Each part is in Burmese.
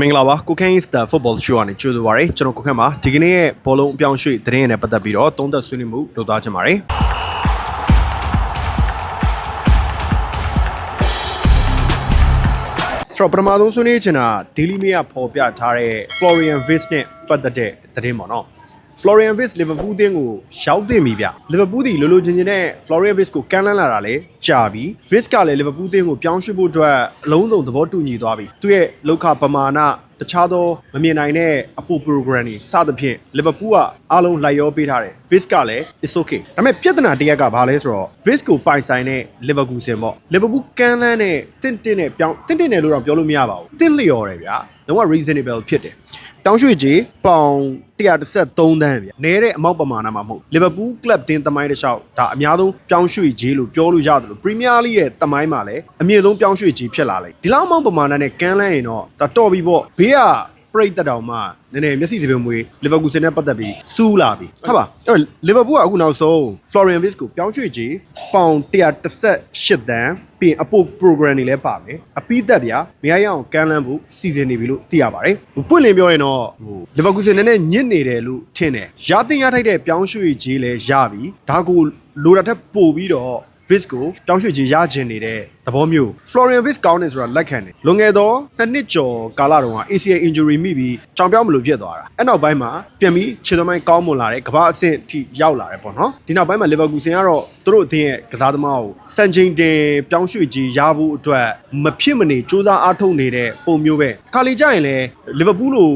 မင်္ဂလာပါကိုခန့် is the football show ကနေကြိုဆိုပါရစေကျွန်တော်ကိုခန့်ပါဒီကနေ့ရဲ့ဘောလုံးအပြောင်းရွှေ့သတင်းရနဲ့ပတ်သက်ပြီးတော့သုံးသပ်ဆွေးနွေးမှုလုပ်သားချင်ပါတယ်ဆိုတော့ပထမဆုံးဆွေးနွေးချင်တာ Daily Mail ကဖော်ပြထားတဲ့ Florian Wirtz နဲ့ပတ်သက်တဲ့သတင်းပေါ့နော် Florian Wirtz Liverpool အသင်းကိုရောက်တင်ပြီဗျ Liverpool ဒီလိုလိုချင်းချင်းနဲ့ Florian Wirtz ကိုကမ်းလှမ်းလာတာလေကြာပြီ Wirtz ကလည်း Liverpool အသင်းကိုပြောင်းရွှေ့ဖို့အတွက်အလုံးစုံသဘောတူညီသွားပြီသူရဲ့လောက်ခပမာဏတခြားသောမမြင်နိုင်တဲ့အပူ program တွေစသဖြင့် Liverpool ကအားလုံးလိုက်ရောပေးထားတယ် Wirtz ကလည်း it's okay ဒါပေမဲ့ပြဿနာတစ်ရက်ကဘာလဲဆိုတော့ Wirtz ကိုပိုင်ဆိုင်တဲ့ Liverpool စင်ပေါ့ Liverpool ကမ်းလှမ်းတဲ့တင့်တင့်နဲ့ပြောင်းတင့်တင့်နဲ့လို့တော့ပြောလို့မရပါဘူးတင့်လျော်တယ်ဗျာလုံးဝ reasonable ဖြစ်တယ် တောင်းရွှေကြီးပေါင်133တန်းဗျနဲတဲ့အမောက်ပမာဏမှာမဟုတ်လီဗာပူးကလပ်တင်းတမိုင်းတစ်လျှောက်ဒါအများဆုံးပြောင်းရွှေကြီးလို့ပြောလို့ရတယ်လို့ပရီးမီးယားလိရဲ့တမိုင်းမှာလည်းအမြင့်ဆုံးပြောင်းရွှေကြီးဖြစ်လာလိုက်ဒီလောက်အမောက်ပမာဏနဲ့ကမ်းလှမ်းရင်တော့ဒါတော်ပြီပေါ့ဘေးက ပရိတ်တက်တောင်မှနည်းနည်းမျက်စိစပင်မွေးလီဗာပူးစင်နဲ့ပတ်သက်ပြီးစူးလာပြီဟုတ်ပါအဲ့တော့လီဗာပူးကအခုနောက်ဆုံး Florian Wirtz ကိုပြောင်းရွှေကြီးပေါင်138တန်းပြီးရင်အပို program တွေလည်းပါမယ်အပိသက်ဗျာမရရအောင်ကမ်းလှမ်းဖို့စီစဉ်နေပြီလို့သိရပါတယ်ဟိုပွင့်လင်းပြောရင်တော့ဟိုလီဗာပူးစင်နည်းနည်းညစ်နေတယ်လို့ထင်တယ်ရတင်ရထိုက်တဲ့ပြောင်းရွှေကြီးလည်းရပြီဒါကိုလိုတာထက်ပိုပြီးတော့ Vis ကိုတောင်းရွှေ့ကြီးရခြင်းနေတဲ့သဘောမျိုး Florian Vis ကောင်းနေဆိုတာလက်ခံတယ်လွန်ခဲ့သောနှစ်နှစ်ကျော်ကာလတုန်းက ACL injury မိပြီးကြောင်ပြောင်းမလို့ဖြစ်သွားတာအဲ့နောက်ပိုင်းမှာပြန်ပြီးခြေသမိုင်းကောင်းမွန်လာတယ်ကမ္ဘာအဆင့်အထိရောက်လာတယ်ပေါ့နော်ဒီနောက်ပိုင်းမှာ Liverpool ကတော့သူတို့အသင်းရဲ့ကစားသမားကိုစံချိန်တင်ပြောင်းရွှေ့ကြီးရဖို့အတွက်မဖြစ်မနေစူးစမ်းအားထုတ်နေတဲ့ပုံမျိုးပဲခါလီကြရင်လည်း Liverpool လို့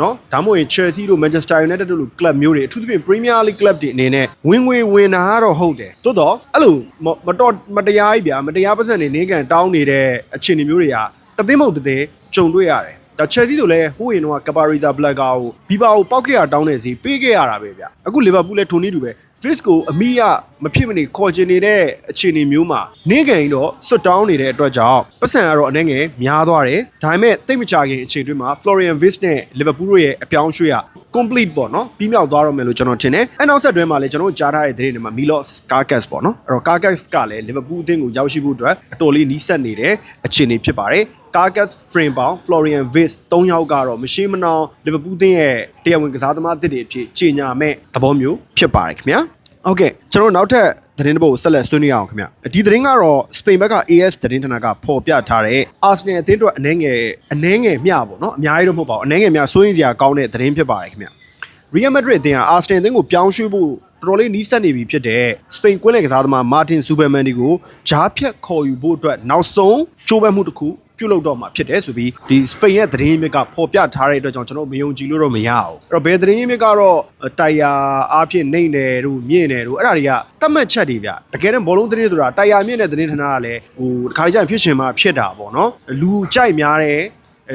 နော်ဒါမှမဟုတ်ရင် Chelsea တို့ Manchester United တို့လို club မျိုးတွေအထူးသဖြင့် Premier League club တွေအနေနဲ့ဝင်ငွေဝင်တာကတော့ဟုတ်တယ်တိုးတော့အဲ့လိုမမတော်မတရားကြီးဗျာမတရားပတ်စံနေနေကန်တောင်းနေတဲ့အခြေအနေမျိုးတွေကတသိမဟုတ်တသိကြုံတွေ့ရတယ်ဒါ Chelsea တို့လည်းဟိုးရင်တော့ Capariza Blacker ကိုဘီဘာကိုပောက်ခဲ့ရတောင်းနေစီပေးခဲ့ရတာပဲဗျအခု Liverpool လည်းထိုနည်းတူပဲ Fitz ကိုအမိရ မဖြစ်မနေခေါ်ကျင်နေတဲ့အခြေအနေမျိုးမှာနေကန်ရင်တော့ဆွတ်တောင်းနေတဲ့အတွက်ကြောင့်ပတ်စံကတော့အနေငယ်များသွားတယ်ဒါပေမဲ့တိတ်မချခင်အခြေအတွင်းမှာ Florian Wirtz နဲ့ Liverpool တို့ရဲ့အပြောင်းအရွှေ့က complete ပေါ့နော်ပြီးမြောက်သွားတော့မယ်လို့ကျွန်တော်ထင်တယ်အဲနောက်ဆက်တွဲမှာလည်းကျွန်တော်ကြားထားတဲ့သတင်းတွေမှာ Milos Carcass ပေါ့နော်အဲ့တော့ Carcass ကလည်း Liverpool အသင်းကိုရောက်ရှိဖို့အတွက်အတော်လေးနီးစပ်နေတဲ့အခြေအနေဖြစ်ပါတယ် Carcass Frame ပေါင်း Florian Wirtz ၃ယောက်ကတော့မရှိမနှောင် Liverpool အသင်းရဲ့တရားဝင်ကစားသမားအသစ်တွေအဖြစ်ကြီးညာမဲ့သဘောမျိုးဖြစ်ပါတယ်ခင်ဗျာ ဟုတ်ကဲ့ကျွန်တော်နောက်ထပ်သတင်းတစ်ပုဒ်ဆက်လက်ဆွေးနွေးအောင်ခင်ဗျ။ဒီသတင်းကတော့ Spain ဘက်က AS သတင်းဌာနကဖော်ပြထားတဲ့ Arsenal အသင်းအတွက်အနှဲငယ်အနှဲငယ်မျှပေါ့နော်အများကြီးတော့မဟုတ်ပါဘူးအနှဲငယ်မျှစိုးရိမ်စရာကောင်းတဲ့သတင်းဖြစ်ပါတယ်ခင်ဗျ။ Real Madrid အသင်းဟာ Arsenal အသင်းကိုပြောင်းရွှေ့ဖို့တော်တော်လေးနီးစပ်နေပြီဖြစ်တဲ့ Spain ကွင်းလယ်ကစားသမား Martin Superman ကိုဂျားဖြတ်ခေါ်ယူဖို့အတွက်နောက်ဆုံးကြိုးပမ်းမှုတစ်ခု ပြုတ်လောက်တော့မှာဖြစ်တယ်ဆိုပြီးဒီစပိန်ရဲ့သတင်းရင်းမြစ်ကဖော်ပြထားတဲ့အတွက်ကြောင့်ကျွန်တော်မယုံကြည်လို့တော့မရအောင်အဲ့တော့ဘယ်သတင်းရင်းမြစ်ကတော့တိုင်ယာအားဖြင့်နှိမ့်တယ်တို့မြင့်တယ်တို့အဲ့ဒါတွေကတတ်မှတ်ချက်တွေဗျတကယ်တော့ဘောလုံးသတင်းဆိုတာတိုင်ယာမြင့်တဲ့သတင်းဌာနကလည်းဟိုတစ်ခါကြရင်ဖြစ်ရှင်မှာဖြစ်တာပေါ့နော်လူကြိုက်များတဲ့အဲ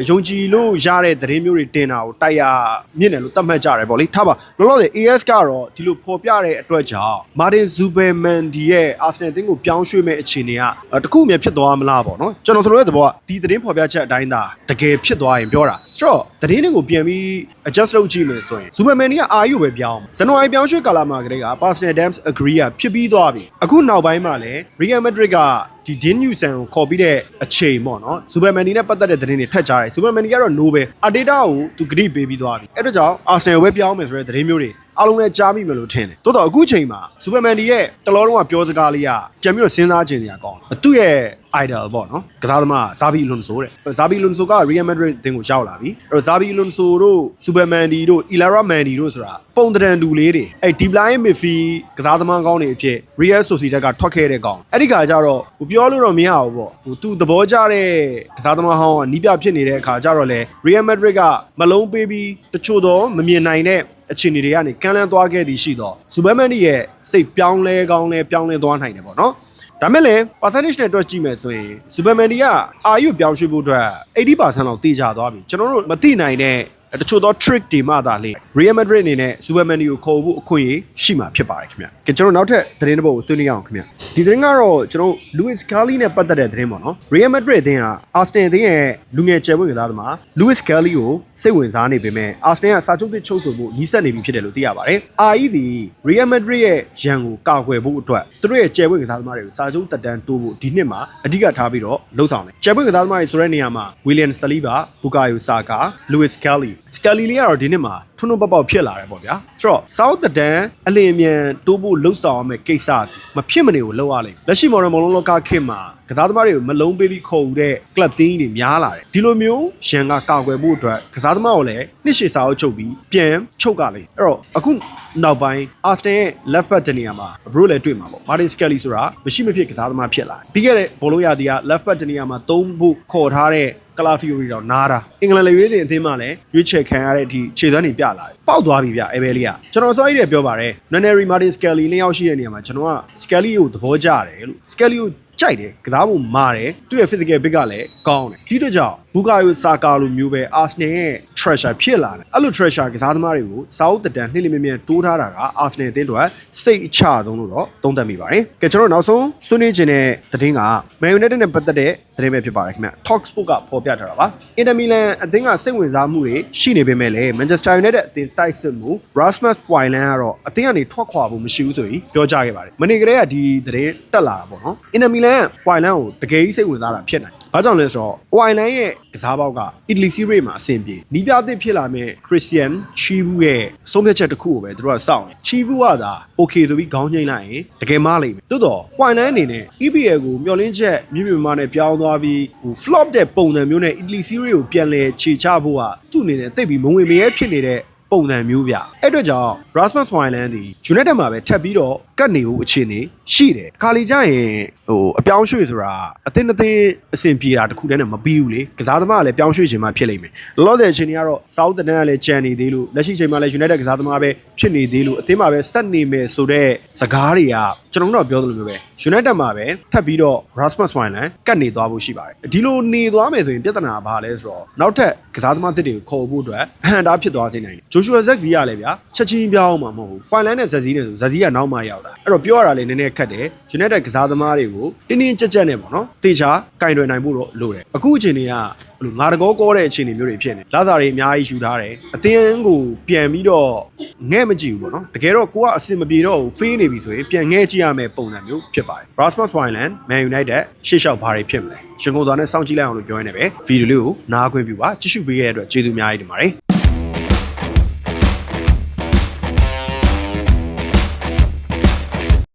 ယုံကြည်လို့ရတဲ့သတင်းမျိုးတွေတင်တာကိုတိုက်ရမြင့်တယ်လို့သတ်မှတ်ကြတယ်ဗောလေထားပါလောလောဆယ် AS ကတော့ဒီလိုဖော်ပြတဲ့အတွက်ကြောင့်မာတင်ဇူဘယ်မန်ဒီရဲ့အာဆင်နယ်အသင်းကိုပြောင်းရွှေ့မဲ့အခြေအနေကအဲတစ်ခုအမြဲဖြစ်သွားမလားဗောနော်ကျွန်တော်ဆိုလို့တဲ့ဘောကဒီသတင်းဖော်ပြချက်အတိုင်းသာတကယ်ဖြစ်သွားရင်ပြောတာဆိုတော့ သတင်းတွေကိုပြန်ပြီး adjust လုပ်ကြည့်မယ်ဆိုရင်ဇူဘယ်မန်ဒီကအာယူပဲပြောင်းဇန်နဝါရီပြောင်းရွှေ့ကာလမှာကတည်းက Arsenal Dams agree ကဖြစ်ပြီးသွားပြီအခုနောက်ပိုင်းမှာလည်း Real Madrid ကဒီ Din Newson ကိုခေါ်ပြီးတဲ့အချိန်ပေါ့နော်စူပါမန်နီနဲ့ပတ်သက်တဲ့သတင်းတွေထက်ကြတယ်စူပါမန်နီကတော့ no ပဲအတေတာကိုသူဂရိပေးပြီးသွားပြီအဲ့တော့ကြောင့် Arsenal ပဲပြောင်းမယ်ဆိုတဲ့သတင်းမျိုးတွေ အားလုံးလည်းကြားမိမယ်လို့ထင်တယ်တိုးတော့အခုချိန်မှာစူပါမန်ဒီရဲ့တလောလုံးကပြောစကားလေးကပြန်ပြီးတော့စဉ်းစားကြင်စရာကောင်းတယ်သူ့ရဲ့ idol ပေါ့နော်ကစားသမားဇာဘီလွန်ဆိုတဲ့ဇာဘီလွန်ဆိုက Real Madrid အသင်းကိုရောက်လာပြီအဲ့တော့ဇာဘီလွန်ဆိုတို့စူပါမန်ဒီတို့ Ilara Mandi တို့ဆိုတာပုံတရန်တူလေးတွေအဲ့ Deep Line Midfield ကစားသမားကောင်းတွေအဖြစ် Real Sociedad ကထွက်ခဲ့တဲ့ကောင်အဲ့ဒီခါကျတော့ဟိုပြောလို့တော့မရဘူးပေါ့ဟိုသူသဘောကျတဲ့ကစားသမားဟောင်းကနီးပြဖြစ်နေတဲ့အခါကျတော့လေ Real Madrid ကမလုံးပေးပြီးတချို့တော့မမြင်နိုင်တဲ့ အခြေအနေတွေကနေကမ်းလှမ်းသွားခဲ့သည်ရှိတော့ဇူဘမန်ဒီရဲ့စိတ်ပြောင်းလဲကောင်းလဲပြောင်းလဲသွားနိုင်တယ်ပေါ့နော်ဒါမဲ့လည်း percentage နဲ့တွက်ကြည့်မယ်ဆိုရင် Superman ဒီကအာရုံပြောင်းရွှေ့ဖို့အတွက်80%လောက်တေချာသွားပြီကျွန်တော်တို့မသိနိုင်တဲ့ တချို့သော trick တွေမှသာလေ Real Madrid အနေနဲ့ Superman ကိုခေါ်ဖို့အခွင့်အရေးရှိမှာဖြစ်ပါတယ်ခင်ဗျကဲကျွန်တော်နောက်ထပ်သတင်းတစ်ပုဒ်ကိုဆွေးနွေးရအောင်ခင်ဗျဒီသတင်းကတော့ကျွန်တော် Luis Scully နဲ့ပတ်သက်တဲ့သတင်းပေါ့နော် Real Madrid အသင်းဟာ Arsenal အသင်းရဲ့လူငယ်ကျယ်ဝင့်ကစားသမား Luis Scully ကိုစိတ်ဝင်စားနေပေမဲ့ Arsenal ကစာချုပ်သစ်ချုပ်ဆိုဖို့နီးစပ်နေပြီဖြစ်တယ်လို့သိရပါတယ် RE ဒီ Real Madrid ရဲ့ရန်ကိုကာကွယ်ဖို့အတွက်သူတို့ရဲ့ကျယ်ဝင့်ကစားသမားတွေကိုစာချုပ်တက်တန်းတိုးဖို့ဒီနှစ်မှာအဓိကထားပြီးတော့လှုပ်ဆောင်တယ်ကျယ်ဝင့်ကစားသမားတွေဆိုတဲ့နေရာမှာ William Saliba, Bukayo Saka, Luis Scully Scully လေးကတော့ဒီနှစ်မှာထွန်းထွန်းပေါက်ပေါက်ဖြစ်လာတယ်ပေါ့ဗျာဆိုတော့ South တန်အလင်းအမြန်တိုးဖို့လှုပ်ဆောင်ရမယ့်ကိစ္စမဖြစ်မနေကိုလှုပ်ရလိမ့်မယ်လက်ရှိမော်ဒယ်မလုံးလောကခေတ်မှာကစားသမားတွေကိုမလုံးပေးပြီးခေါ်ယူတဲ့ club team တွေများလာတယ်ဒီလိုမျိုးရန်ကကာကွယ်ဖို့အတွက်ကစားသမားကိုလည်းနှစ်ရှည်စာအုပ်ချုပ်ပြီးပြန်ချုပ်ကလိမ့်အဲ့တော့အခုနောက်ပိုင်း Arsenal ရဲ့ left back တနေရာမှာ bro လည်းတွေ့မှာပေါ့ Martin Scully ဆိုတာမရှိမဖြစ်ကစားသမားဖြစ်လာတယ်ပြီးခဲ့တဲ့ဘောလုံးရာသီက left back တနေရာမှာသုံးဖို့ခေါ်ထားတဲ့ကလာဖီယိုရီတော့နားတာအင်္ဂလန်လေရွေးစဉ်အသင်းမှလည်းရွေးချယ်ခံရတဲ့အထိခြေသွမ်းတွေပြလာတယ်ပေါက်သွားပြီဗျအဲဘဲလေးကကျွန်တော်စောကြီးတယ်ပြောပါတယ် Nunnery Martin Scully နှစ်ယောက်ရှိတဲ့နေရာမှာကျွန်တော်က Scully ကိုသဘောကျတယ်လို့ Scully ကို ကြိုက်တယ်ကစားဖို့မာတယ်သူ့ရဲ့ physical big ကလည်းကောင်းတယ်ဒီတော့ကြောင့်ဘူကာယိုစာကာလိုမျိုးပဲ Arsenal ရဲ့ treasure ဖြစ်လာတယ်အဲ့လို treasure ကစားသမားတွေကိုစာအုပ်တန်နှိမ့်လိမ့်မြမြတိုးထားတာက Arsenal အသင်းတို့စိတ်အချဆုံးလို့တော့သုံးသပ်မိပါတယ်ကဲကျွန်တော်နောက်ဆုံးဆွေးနွေးခြင်းတဲ့သတင်းက Man United နဲ့ပတ်သက်တဲ့သတင်းပဲဖြစ်ပါတယ်ခင်ဗျ Talksport ကဖော်ပြထားတာပါ Inter Milan အသင်းကစိတ်ဝင်စားမှုတွေရှိနေပေမဲ့လည်း Manchester United အသင်းတိုက်စစ်မှု Rasmus Hojlund ကတော့အသင်းကနေထွက်ခွာဖို့မရှိဘူးဆိုပြီးပြောကြားခဲ့ပါတယ်မနေ့ကလေးကဒီသတင်းတက်လာတာပေါ့နော် Inter Milan က Hojlund ကိုတကယ်ကြီးစိတ်ဝင်စားတာဖြစ်နိုင်ဘာကြောင့်လဲဆိုတော့ Hojlund ရဲ့ကစားပေါက်က Italy Serie A မှာအဆင်ပြေနီးပြသစ်ဖြစ်လာမဲ့ Christian Chivu ရဲ့ဆုံးဖြတ်ချက်တစ်ခုကိုပဲသူတို့ကစောင့်နေ Chivu ကသာ okay ဆိုပြီးခေါင်းငိမ့်လိုက်ရင်တကယ်မလိမ့်မယ်သို့တော့ Hojlund အနေနဲ့ EPL ကိုမျှော်လင့်ချက်မြင့်မြတ်မနဲ့ပြောင်းသွားပြီးဟို flop တဲ့ပုံစံမျိုးနဲ့ Italy Serie A ကိုပြန်လဲခြေချဖို့ကသူ့အနေနဲ့တိတ်ပြီးမဝင်မရဲဖြစ်နေတဲ့ပုံစံမျိုးဗျအဲ့အတွက်ကြောင့် Rasmus Hojlund ဒီ United မှာပဲထပ်ပြီးတော့ကတ်နေဖို့အခြေအနေရှိတယ်ခါလီကြရင်ဟိုအပြောင်းရွှေ့ဆိုတာအသင်းအသင်းအဆင်ပြေတာတခုတည်းနဲ့မပြီးဘူးလေကစားသမားကလည်းပြောင်းရွှေ့ခြင်းမှဖြစ်လိမ့်မယ်လောလောဆယ်အချိန်ကြီးကတော့ South တန်းကလည်းကြံနေသေးလို့လက်ရှိအချိန်မှာလည်း United ကစားသမားပဲဖြစ်နေသေးလို့အသင်းမှာပဲဆက်နေမယ်ဆိုတော့စကားတွေကကျွန်တော်တို့ကပြောသလိုမျိုးပဲ United မှာပဲထပ်ပြီးတော့ Rasmus Hojlund ကတ်နေသွားဖို့ရှိပါတယ်ဒီလိုနေသွားမယ်ဆိုရင်ပြဿနာကဘာလဲဆိုတော့နောက်ထပ်ကစားသမားတစ်တွေကိုခေါ်ဖို့အတွက်အဟန်တာဖြစ်သွားစေနိုင်တယ် Joshua Zek ကြီးကလည်းဗျာချက်ချင်းပြောင်းမှာမဟုတ်ဘူး Hojlund နဲ့ Zek နဲ့ဆို Zek ကနောက်မှရောက်တာအဲ့တော့ပြောရတာလေးနည်းနည်းခက်တယ် United ကစားသမားတွေကိုတင်းတင်းကြပ်ကြပ်နဲ့ပေါ့နော်တေချာကင်တွယ်နိုင်ဖို့တော့လိုတယ်အခုအချိန်တွေကဘယ်လိုငါတကောကောတဲ့အခြေအနေမျိုးတွေဖြစ်နေလာသာတွေအများကြီးယူထားတယ်အသင်းကိုပြန်ပြီးတော့ငဲ့မကြည့်ဘူးပေါ့နော်တကယ်တော့ကိုကအဆင်မပြေတော့ဘူးဖေးနေပြီဆိုရင်ပြန်ငဲ့ကြည့်ရမယ့်ပုံစံမျိုးဖြစ်ပါတယ် Rasmus Hojlund Man United ရှေ့လျှောက်ဘာတွေဖြစ်မလဲရှင်ကုန်သွားနဲ့စောင့်ကြည့်လိုက်အောင်လို့ပြောရင်းနဲ့ပဲဗီဒီယိုလေးကိုနားခွင့်ပြုပါကြည့်ရှုပေးခဲ့တဲ့အတွက်ကျေးဇူးအများကြီးတင်ပါတယ်